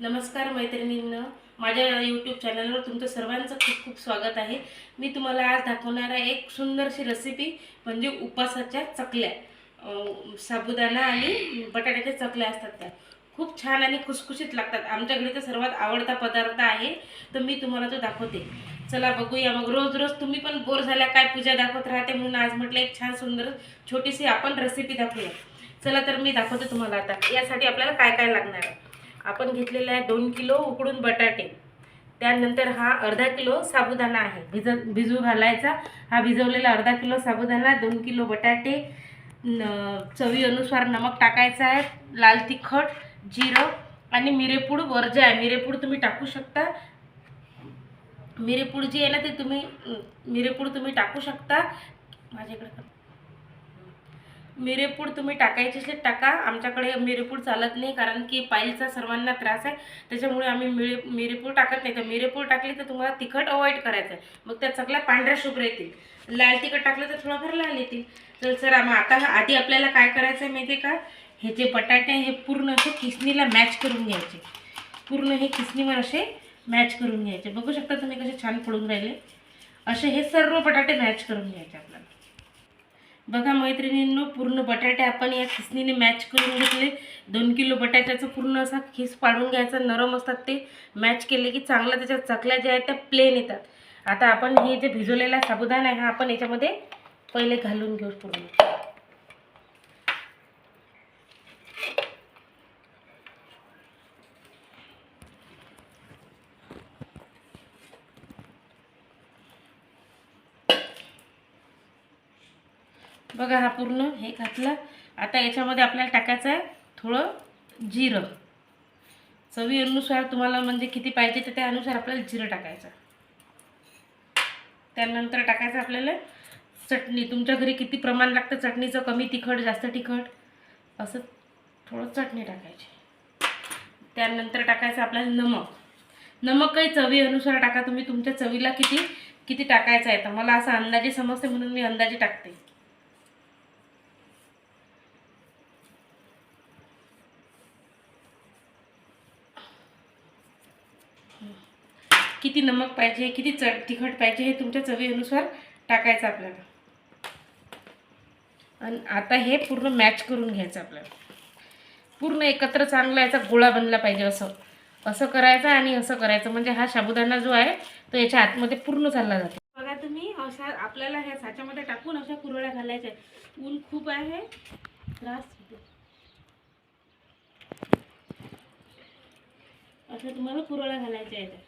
नमस्कार मैत्रिणींना. माझ्या यूट्यूब चॅनलवर तुमचं सर्वांचं खूप खूप स्वागत आहे. मी तुम्हाला आज दाखवणार आहे एक सुंदरशी रेसिपी म्हणजे उपासाच्या चकल्या. साबुदाणा आणि बटाट्याच्या चकल्या असतात त्या. खूप छान आणि खुसखुशीत लागतात. आमच्याकडे तर सर्वात आवडता पदार्थ आहे तर मी तुम्हाला तो दाखवते. चला बघूया. मग रोज रोज तुम्ही पण बोर झाल्या काय पूजा दाखवत राहते म्हणून आज म्हटलं एक छान सुंदर छोटीशी आपण रेसिपी दाखवूया. चला तर मी दाखवते तुम्हाला आता. यासाठी आपल्याला काय काय लागणार आहे? आपण घेतलेले आहे दोन किलो उकडून बटाटे. त्यानंतर हा अर्धा किलो साबुदाणा आहे. भिज भिजू घालायचा. हा भिजवलेला अर्धा किलो साबुदाणा दोन किलो बटाटे न चवीनुसार नमक टाकायचं आहे. लाल तिखट जिरं आणि मिरेपूड वर्ज आहे. मिरेपूड तुम्ही टाकू शकता. मिरेपूड जी आहे ना ते तुम्ही मिरेपूड तुम्ही टाकू शकता. माझ्याकडे मिरेपूड तुम्ही टाकायची असले टाका. आमच्याकडे मिरेपूड चालत नाही कारण की पायलचा सर्वांना त्रास आहे. त्याच्यामुळे आम्ही मिरे मिरेपूड टाकत नाही. तर मिरेपूड टाकली तर तुम्हाला तिखट अवॉइड करायचं आहे. मग त्या सगळ्या पांढऱ्या शुभ्र येतील. लाल तिखट टाकलं तर थोडाफार लाल येतील. तर सर मग आता आधी आपल्याला काय करायचं आहे माहिती आहे का? हे जे बटाटे आहे हे पूर्ण असे किसणीला मॅच करून घ्यायचे. पूर्ण हे किसणीवर असे मॅच करून घ्यायचे. बघू शकता तुम्ही कसे छान पडून राहिले. असे हे सर्व बटाटे मॅच करून घ्यायचे आपल्याला. बघा मैत्रिणींनो पूर्ण बटाटे आपण या खिसणीने मॅच करून घेतले. दोन किलो बटाट्याचं पूर्ण असा खिस पाडून घ्यायचा. नरम असतात ते. मॅच केले की चांगला त्याच्या चकल्या ज्या आहेत त्या प्लेन येतात. आता आपण हे जे भिजवलेला साबुदाणा आहे हा आपण याच्यामध्ये पहिले घालून घेऊ पूर्ण. बघा हा पूर्ण हे घातलं. आता याच्यामध्ये आपल्याला टाकायचं आहे थोडं जिरं. चवीनुसार तुम्हाला म्हणजे किती पाहिजे तर त्यानुसार आपल्याला जिरं टाकायचं. त्यानंतर टाकायचं आपल्याला चटणी. तुमच्या घरी किती प्रमाण लागतं चटणीचं? कमी तिखट जास्त तिखट? असं थोडं चटणी टाकायची. त्यानंतर टाकायचं आपल्याला नमक. नमक काही चवीनुसार टाका. तुम्ही तुमच्या चवीला किती किती टाकायचं आहे. तर मला असं अंदाजे समजते म्हणून मी अंदाजे टाकते. किती नमक पाहिजे किती चट तिखट पाहिजे हे तुमच्या चवीनुसार टाकायचं आपल्याला. आणि आता हे पूर्ण मॅच करून घ्यायचं आपल्याला. पूर्ण एकत्र चांगला याचा गोळा बनला पाहिजे असं. असं करायचं आणि असं करायचं. म्हणजे हा साबुदाणा जो आहे तो याच्या आतमध्ये पूर्ण चालला जातो. बघा तुम्ही अशा आपल्याला ह्या साच्यामध्ये टाकून अशा कुरळ्या घालायच्या. ऊन खूप आहे. त्रास होतो. असं तुम्हाला कुरळ्या घालायच्या आहेत.